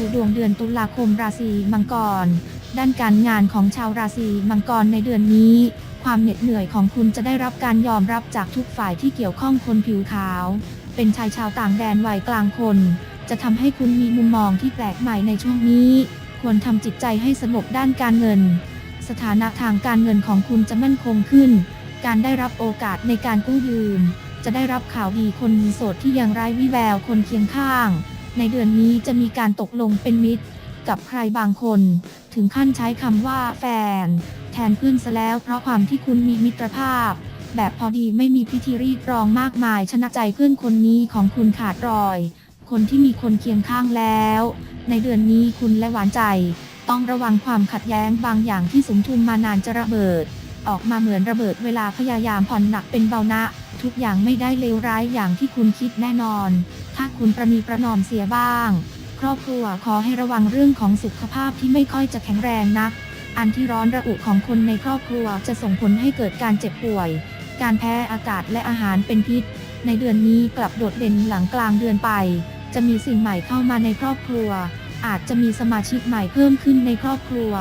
ูดวงเดือนตุลาคมราศีมังกร ด้านการงานของชาวราศีมังกรในเดือนนี้ ความเหน็ดเหนื่อยของคุณจะได้รับการยอมรับจากทุกฝ่ายที่เกี่ยวข้องคนผิวขาว เป็นชายชาวต่างแดนวัยกลางคน จะทำให้คุณมีมุมมองที่แปลกใหม่ในช่วงนี้ ควรทำจิตใจให้สงบด้านการเงิน สถานะทางการเงินของคุณจะมั่นคงขึ้น การได้รับโอกาสในการกู้ยืม จะได้รับข่าวดีคนโสดที่ยังไร้วิแววคนเคียงข้าง ในเดือนนี้จะมีการตกลงเป็นมิตร กับใครบางคน ถึงขั้นใช้คำว่าแฟน แทนเพื่อนซะแล้วเพราะความที่คุณมีมิตรภาพ แบบพอดีไม่มีพิธีรีดรองมากมาย ชนะใจเพื่อนคนนี้ของคุณขาดรอย คนที่มีคนเคียงข้างแล้ว ในเดือนนี้คุณและหวานใจ ต้องระวังความขัดแย้งบางอย่างที่สุมทุมมานานจะระเบิด ออกมาเหมือนระเบิดเวลาพยายามผ่อนหนักเป็นเบานะทุกอย่างไม่ได้เลวร้ายอย่างที่คุณคิดแน่นอน ถ้าคุณประนีประนอมเสียบ้าง ครอบครัวขอให้ระวังเรื่องของสุขภาพที่ไม่ค่อยจะแข็งแรงนัก อันที่ร้อนระอุของคนในครอบครัวจะส่งผลให้เกิดการเจ็บป่วย การแพ้อากาศและอาหารเป็นพิษ ในเดือนนี้กลับโดดเด่นหลังกลางเดือนไป จะมีสิ่งใหม่เข้ามาในครอบครัว อาจจะมีสมาชิกใหม่เพิ่มขึ้นในครอบครัว